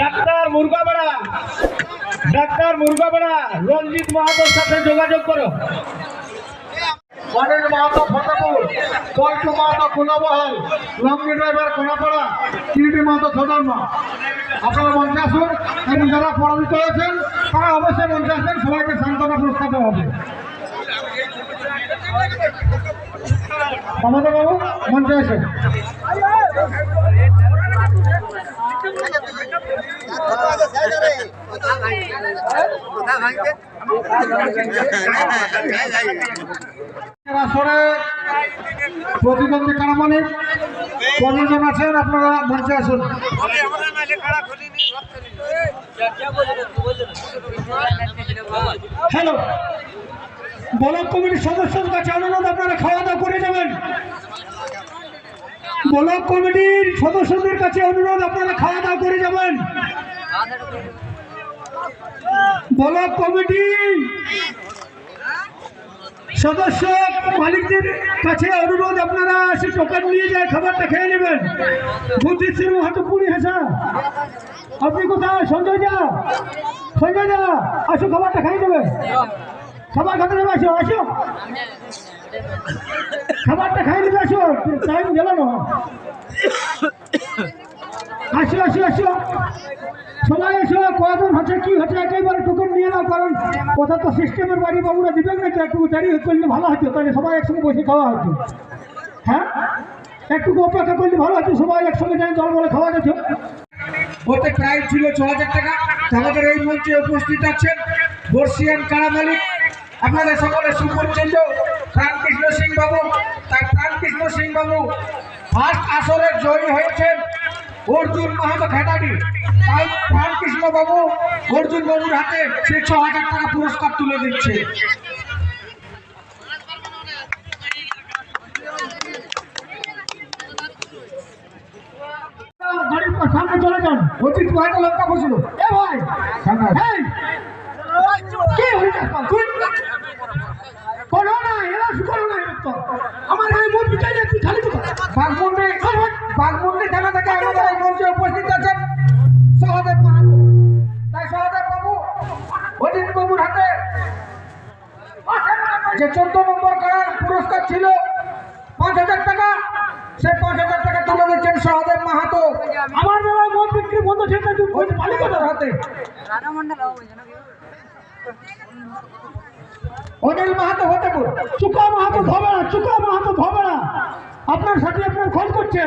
Doctor মুরগাবেড়া doctor মুরগাবেড়া রঞ্জিত মাহাতোর সাথে যোগাযোগ করো। অনিল মাহাতো ফতেপুর, পল্টু মাহাতো কোনাবহাল লঙ্গি ড্রাইভার কোনাপাড়া কিরিটি মাহাতো সদর্মা। আপনারা মঞ্চে আসুন এবং যারা পরাজিত হয়েছেন, তারা অবশ্যই মঞ্চে আসবেন সবাইকে সান্ত্বনা দেওয়া হবে। আমাদের বাবু মঞ্চে আসেন আসরে প্রতিদ্বন্দ্বী কারামালিক পনেরো জন আছেন? আপনারা মঞ্চে আসুন হ্যালো ব্লক কমিটির সদস্যদের কাছে অনুরোধ, আপনারা খাওয়া দাওয়া করে যাবেন। ব্লক কমিটির সদস্যদের কাছে অনুরোধ, আপনারা খাওয়া দাওয়া করে যাবেন। ব্লক কমিটি সদস্য মালিকদের কাছে অনুরোধ, আপনারা এসে টোকেন নিয়ে যায়, খাবারটা খেয়ে নেবেন। বুদ্ধিশ্রী মাহাতো পুরী হেসা, আপনি কোথায়? সঞ্জয় দা? সঞ্জয় দা আসো খাবারটা খেয়ে নেবে খাবার খেতে নেবে আসো আসো। খাবারটা খাই নেবে আসো টাইম গেল না। আসো আসো আসো। সবাই এসো কয়জন হচ্ছে, কি হচ্ছে, একেবারে টোকেন নিয়ে নাও, কারণ কথা তো সিস্টেমের বাড়ি বাবুরা দিবেন না একটু দেরি করলে ভালো হতো, তাহলে সবাই একসঙ্গে বসে খাওয়া হতো। হ্যাঁ? একটু অপেক্ষা করলে ভালো হতো, সবাই একসঙ্গে যাই জল বলে খাওয়া যেত। ওতে প্রাইস ছিল ছ হাজার টাকা। তো আমাদের এই মঞ্চে উপস্থিত আছেন বর্ষিয়ান কারা মালিক আপনাদের সকলে সুপরিচিত প্রাণকৃষ্ণ সিং বাবু তাই প্রাণকৃষ্ণ সিং বাবু ফার্স্ট আসরে জয়ী হয়েছেন অর্জুন মাহাতো খেটাডি তাই প্রাণকৃষ্ণ বাবু অর্জুন বাবুর হাতে সে ছ হাজার টাকা পুরস্কার তুলে দিচ্ছে। সামনে চলে যান। অজিত ভাইটা লঙ্কা বসল? এ ভাই এই, কি হয়েছে তুই করো না না। আমার গায়ে মন বিচাই যাচ্ছি খালি তো বাঘমুন্ডি বাঘমুন্ডি থানা থেকে আমাদের এই মঞ্চে উপস্থিত আছেন সহদেব তাই সহদেব বাবু অজিত বাবুর হাতে যে চোদ্দ নম্বর করার পুরস্কার ছিল পাঁচ হাজার টাকা সে পাঁচ হাজার টাকা তুলে দিচ্ছেন সহদেব মাহাতো আমার বেলায় মদ বিক্রি বন্ধ ছিল না, তুই মালিকতার হাতে অনিল মাহাতো হতেপুর চুকা মাহাতো ধবেড়া, চুকা মাহাতো ধবেড়া। আপনার সাথে আপনার খোঁজ করছে।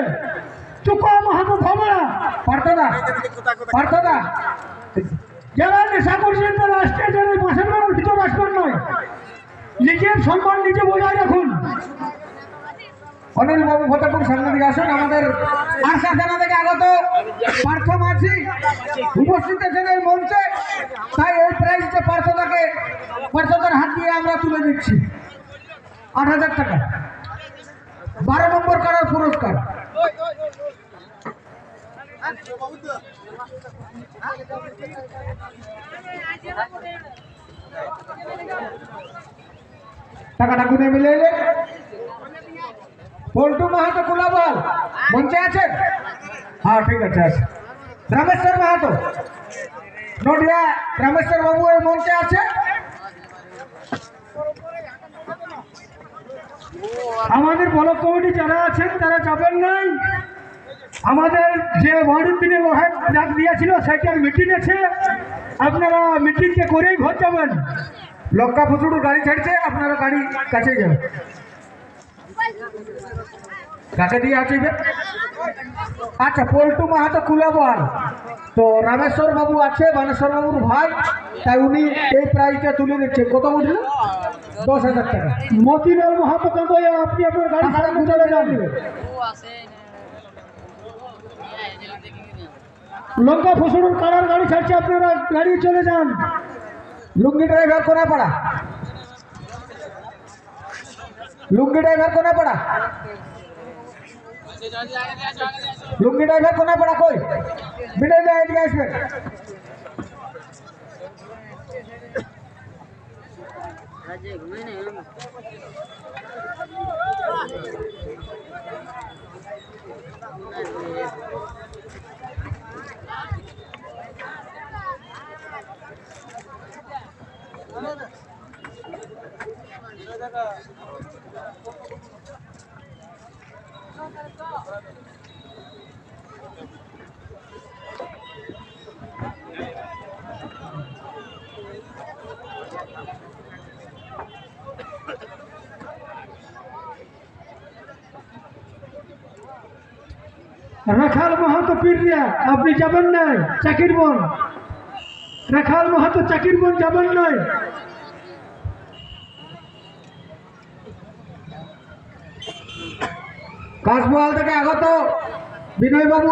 চুকা মাহাতো ধবেড়া। পার্থদা পার্থদা যারা নেশা করছেন তারা স্টেজের ওই বাসের বেড়ার ভিতর আসবেন নয়। নিজের সম্মান নিজে বজায় রাখুন। অনিল বাবু ফতেপুর সামনে দিকে আসুন। আমাদের আশা থানা আগত পার্থ হাত দিয়ে আমরা তুলে দিচ্ছি। আট হাজার টাকা। বারো নম্বর করার পুরস্কার। টাকাটা গুনে মিলে এলে পল্টু মাহাতো কুলাবল, মঞ্চে আছেন? হ্যাঁ ঠিক আছে আছে রামেশ্বর মাহাতো নডিয়া রামেশ্বর বাবু এই মঞ্চে আছে। আমাদের ব্লক কমিটি যারা আছেন, তারা যাবেন নাই আমাদের যে ওয়ার্ডের দিনে ওহাই ডাক দিয়েছিল সেটার মিটিং আছে। আপনারা মিটিংকে করেই ঘর যাবেন। লঙ্কা ফুচুড়ু গাড়ি ছাড়ছে, আপনারা গাড়ি কাছে যাবেন। কাকে দিয়ে আসবে? আচ্ছা পল্টু মাহাতো কুলাবল তো রামেশ্বর বাবু আছে, বানেশ্বর বাবুর ভাই, তাই উনি এই প্রাইজটা তুলে দিচ্ছেন কত বুঝলেন দশ হাজার টাকা। মতিলাল মাহাতো কাঁদে আপনি আপনার গাড়ি ভাড়া বুঝালে যাবেন লঙ্কা ফসলের কালার গাড়ি ছাড়ছে, আপনারা গাড়ি চলে যান। লুঙ্গি ড্রাইভার কোনা পড়া লুঙ্গি ড্রাইভার কোনা পড়া লুঙ্গি ড্রাইভার কোনা পড়া কই বিদায় দেয় এদিকে আসবেন ঘুমাই না রেখাল মাহাতো পিরিয়া আপনি যাবেন নাই? চাকির বন। রেখাল মাহাতো চাকির বন যাবেন নাই? কাশবহাল থেকে আগত বিনয় বাবু